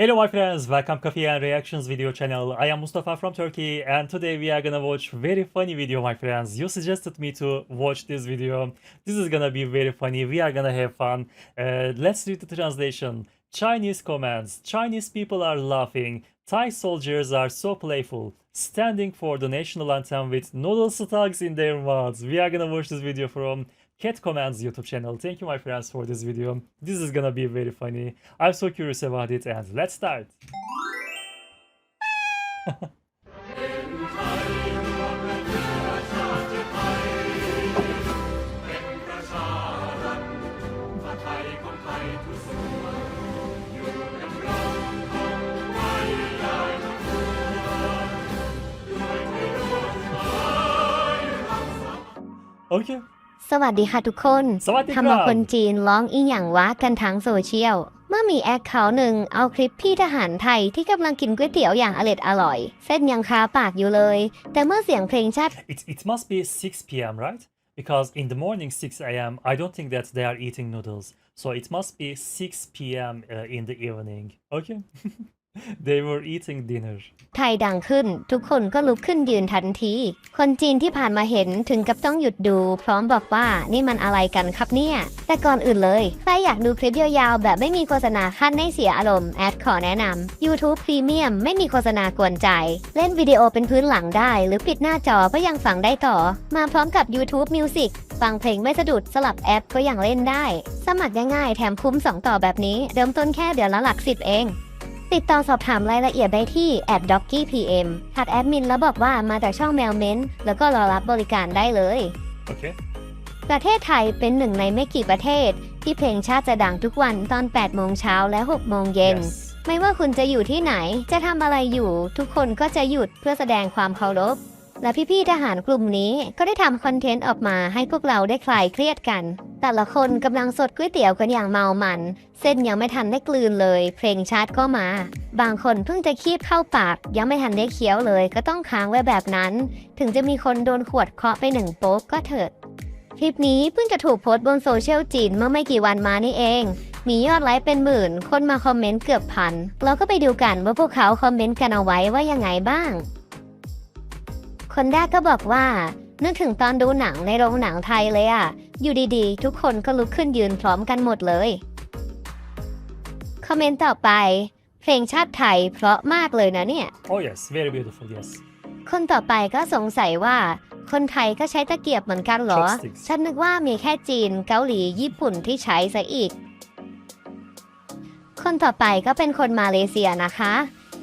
Hello my friends, welcome to Coffee and Reactions video channel. I am Mustafa from Turkey and today we are gonna watch very funny video my friends. You suggested me to watch this video. This is gonna be very funny. We are gonna have fun. Uh, let's read the translation. Chinese comments. Chinese people are laughing. Thai soldiers are so playful. Standing for the national anthem with noodle stocks in their mouths. We are gonna watch this video from Cat Commands YouTube channel. Thank you, my friends, for this video. This is gonna be very funny. I'm so curious about it, and let's start. okay. สวัสดีค่ะทุกคนสวัสดีครับ ทำเอาคนจีนร้องอีหยังวะกันทั้งโซเชียล เมื่อมีแอคเคาท์หนึ่งเอาคลิปพี่ทหารไทยที่กำลังกินก๋วยเตี๋ยวอย่างอร็ดอร่อย เส้นยังคาปากอยู่เลย แต่เมื่อเสียงเพลงชาติ It, it must be 6 p.m., right? Because in the morning, 6 a.m., I don't think that they are eating noodles. So it must be 6 p.m. Uh, in the evening. Okay? They were eating dinner. ไทยดังขึ้น ทุกคนก็ลุกขึ้นยืนทันที คนจีนที่ผ่านมาเห็นถึงกับต้องหยุดดู พร้อมบอกว่านี่มันอะไรกันครับเนี่ย แต่ก่อนอื่นเลย ใครอยากดูคลิปยาวๆ แบบไม่มีโฆษณาขั้นให้เสียอารมณ์ แอดขอแนะนำ YouTube Premium ไม่มีโฆษณากวนใจ เล่นวิดีโอเป็นพื้นหลังได้ หรือปิดหน้าจอก็ยังฟังได้ต่อ มาพร้อมกับ YouTube Music ฟังเพลงไม่สะดุดสลับแอปก็ยังเล่นได้ สมัครง่ายๆแถมคุ้ม 2 ต่อแบบนี้ เริ่มต้นแค่เดือนละหลักสิบเอง ติดต่อสอบถามรายละเอียดได้ที่ d o c k y PM ทักแอดมินแล้วบอกว่ามาจากช่องแมวเม้นแล้วก็รอรับบริการได้เลย Okay? ประเทศไทยเป็นหนึ่งในไม่กี่ประเทศ ที่เพลงชาติจะดังทุกวันตอน 8 โมงเช้าและ6โมงเย็น Yes. ไม่ว่าคุณจะอยู่ที่ไหน จะทำอะไรอยู่ ทุกคนก็จะหยุดเพื่อแสดงความเคารพ และพี่ๆทหารกลุ่มนี้ก็ได้ทำคอนเทนต์ออกมาให้พวกเราได้คลายเครียดกัน แต่ละคนกำลังสดก๋วยเตี๋ยวกันอย่างเมามัน เส้นยังไม่ทันได้กลืนเลย เพลงชาติก็มา บางคนเพิ่งจะคีบเข้าปาก ยังไม่ทันได้เคี้ยวเลย ก็ต้องค้างไว้แบบนั้น ถึงจะมีคนโดนขวดเคาะไปหนึ่งโป๊กก็เถิด คลิปนี้เพิ่งจะถูกโพสต์บนโซเชียลจีนเมื่อไม่กี่วันมานี่เองมียอดไลค์เป็นหมื่น คนมาคอมเมนต์เกือบพัน เราก็ไปดูกันว่าพวกเขาคอมเมนต์กันเอาไว้ว่ายังไงบ้าง คนแรกก็บอกว่า นึกถึงตอนดูหนังในโรงหนังไทยเลยอะอยู่ดีๆ ทุกคนก็ลุกขึ้นยืนพร้อมกันหมดเลย คอมเมนต์ต่อไป เพลงชาติไทยเพราะมากเลยนะเนี่ย Oh, yes. Very beautiful. Yes. คนต่อไปก็สงสัยว่า คนไทยก็ใช้ตะเกียบเหมือนกันเหรอ Chopsticks ฉันนึกว่ามีแค่จีนเกาหลีญี่ปุ่นที่ใช้ซะอีก คนต่อไปก็เป็นคนมาเลเซียนะคะ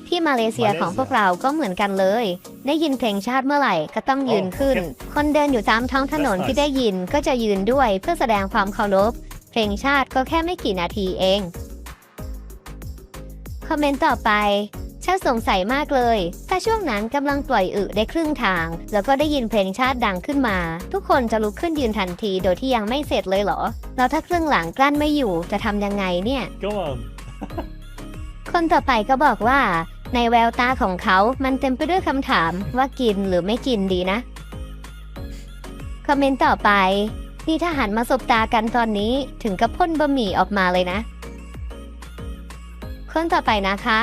ที่มาเลเซียมาเลเซียของพวกเราก็เหมือนกันเลย ได้ยินเพลงชาติเมื่อไหร่ก็ต้องยืนโอ้ขึ้นโอเคคนเดินอยู่ตามท้องถนน That's nice ที่ได้ยินก็จะยืนด้วยเพื่อแสดงความเคารพ เพลงชาติก็แค่ไม่กี่นาทีเอง คอมเมนต์ต่อไปฉันสงสัยมากเลย ถ้าช่วงนั้นกำลังปล่อยอึได้ครึ่งทาง แล้วก็ได้ยินเพลงชาติดังขึ้นมา ทุกคนจะลุกขึ้นยืนทันทีโดยที่ยังไม่เสร็จเลยเหรอ แล้วถ้าครึ่งหลังกลั้นไม่อยู่จะทำยังไงเนี่ย Come on. คนต่อไปก็บอกว่า ในแววตาของเขา มันเต็มไปด้วยคำถามว่ากินหรือไม่กินดีนะ คอมเมนต์ต่อไปนี่ถ้าหันมาสบตากันตอนนี้ถึงกับพ่นบะหมี่ออกมาเลยนะ คนต่อไปนะคะ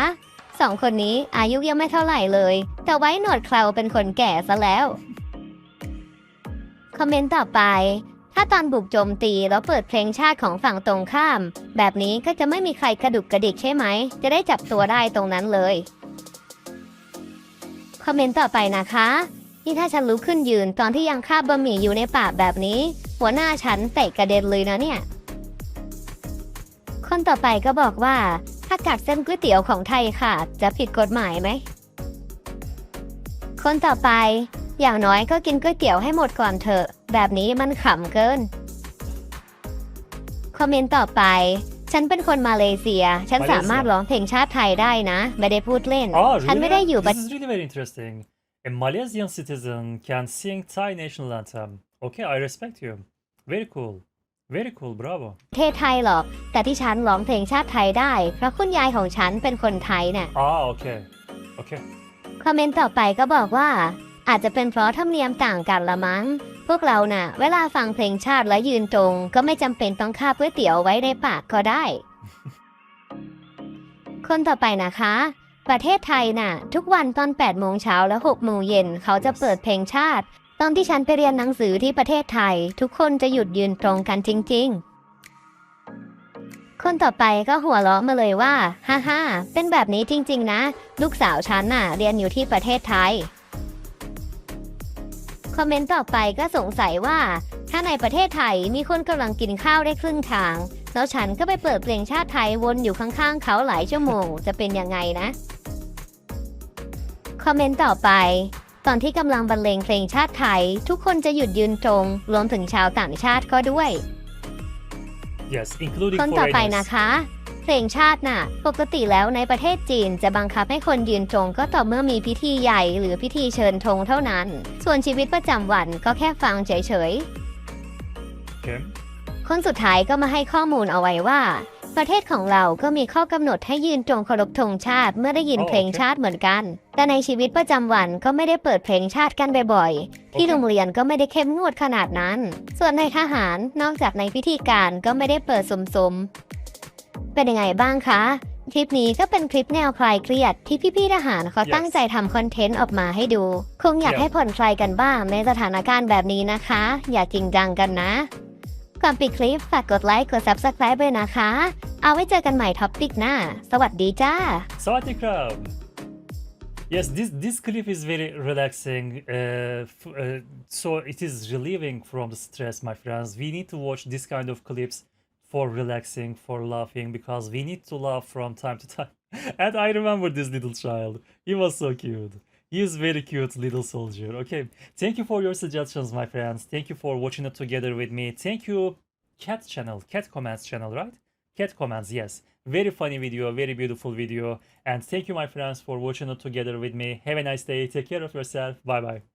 สองคนนี้อายุยังไม่เท่าไหร่เลย แต่ไว้หนวดเคราเป็นคนแก่ซะแล้ว คอมเมนต์ต่อไป ถ้าตอนบุกโจมตีแล้วเปิดเพลงชาติของฝั่งตรงข้าม แบบนี้ก็จะไม่มีใครกระดุกกระดิกใช่ไหม จะได้จับตัวได้ตรงนั้นเลย คอมเมนต์ต่อไปนะคะนี่ถ้าฉันลุกขึ้นยืนตอนที่ยังคาบบะหมี่อยู่ในปากแบบนี้ หัวหน้าฉันเตะกระเด็นเลยนะเนี่ย คนต่อไปก็บอกว่า ถ้ากัดเส้นก๋วยเตี๋ยวของไทยค่ะ จะผิดกฎหมายไหม คนต่อไป อย่างน้อยก็กินก๋วยเตี๋ยวให้หมดก่อนเถอะ แบบนี้มันขำเกิน คอมเมนต์ต่อไป ฉันเป็นคนมาเลเซีย ฉันมาเลเซียสามารถร้องเพลงชาติไทยได้นะ ไม่ได้พูดเล่น Oh, ฉันไม่ได้ really? อยู่ประ This is really very interesting. A Malaysian citizen can sing Thai national anthem. Okay, I respect you. Very cool. Very cool. Bravo. ประเทศไทยหรอก แต่ที่ฉันร้องเพลงชาติไทยได้ เพราะคุณยายของฉันเป็นคนไทยน่ะ Ah, okay. Okay. คอมเมนต์ต่อไปก็บอกว่า อาจจะเป็นเพราะธรรมเนียมต่างกันละมั้ง พวกเราน่ะ เวลาฟังเพลงชาติและยืนตรง ก็ไม่จำเป็นต้องคาบก๋วยเตี๋ยวไว้ในปากก็ได้ คนต่อไปนะคะ ประเทศไทยน่ะ ทุกวันตอน8โมงเช้าและ6โมงเย็นเขาจะเปิดเพลงชาติ ตอนที่ฉันไปเรียนหนังสือที่ประเทศไทย ทุกคนจะหยุดยืนตรงกันจริง ๆ คนต่อไปก็หัวเราะมาเลยว่า ฮ่าฮ่าเป็นแบบนี้จริง ๆ นะ ลูกสาวฉันน่ะ เรียนอยู่ที่ประเทศไทย คอมเมนต์ต่อไปก็สงสัยว่า ถ้าในประเทศไทยมีคนกำลังกินข้าวได้ครึ่งทาง แล้วฉันก็ไปเปิดเพลงชาติไทยวนอยู่ข้างๆ เขาหลายชั่วโมง จะเป็นยังไงนะ คอมเมนต์ต่อไป ตอนที่กำลังบรรเลงเพลงชาติไทย ทุกคนจะหยุดยืนตรง รวมถึงชาวต่างชาติก็ด้วย Yes, including คนต่อไป foreigners. นะคะ เพลงชาติน่ะ ปกติแล้วในประเทศจีนจะบังคับให้คนยืนตรงก็ต่อเมื่อมีพิธีใหญ่หรือพิธีเชิญธงเท่านั้น ส่วนชีวิตประจำวันก็แค่ฟังเฉยๆ Okay. คนสุดท้ายก็มาให้ข้อมูลเอาไว้ว่า ประเทศของเราก็มีข้อกำหนดให้ยืนตรงเคารพธงชาติเมื่อได้ยินอ๋อเพลงโอเคชาติเหมือนกัน แต่ในชีวิตประจำวันก็ไม่ได้เปิดเพลงชาติกันบ่อยๆ ที่โอเคโรงเรียนก็ไม่ได้เข้มงวดขนาดนั้น ส่วนในทหารนอกจากในพิธีการก็ไม่ได้เปิดสมๆ เป็นยังไงบ้างคะ คลิปนี้ก็เป็นคลิปแนวคลายเครียดที่พี่ๆทหารเขา Yes ตั้งใจทำคอนเทนต์ออกมาให้ดู คงอยาก Yeah ให้ผ่อนคลายกันบ้างในสถานการณ์แบบนี้นะคะ อย่าจริงจังกันนะก่อนปิดคลิปฝากกดไลค์กด Subscribe ด้วยนะคะ เอาไว้เจอกันใหม่ท็อปปิกหน้า สวัสดีจ้า Sawadee krab. Yes, this this clip is very relaxing. Uh, f- uh, so it is relieving from the stress, my friends. We need to watch this kind of clips for relaxing, for laughing, because we need to laugh from time to time. and I remember this little child. He was so cute. He is very cute little soldier. Okay, thank you for your suggestions, my friends. Thank you for watching it together with me. Thank you, Cat channel, Cat Comments channel, right? Cat Comments, yes. Very funny video, very beautiful video. And thank you, my friends, for watching it together with me. Have a nice day. Take care of yourself. Bye bye.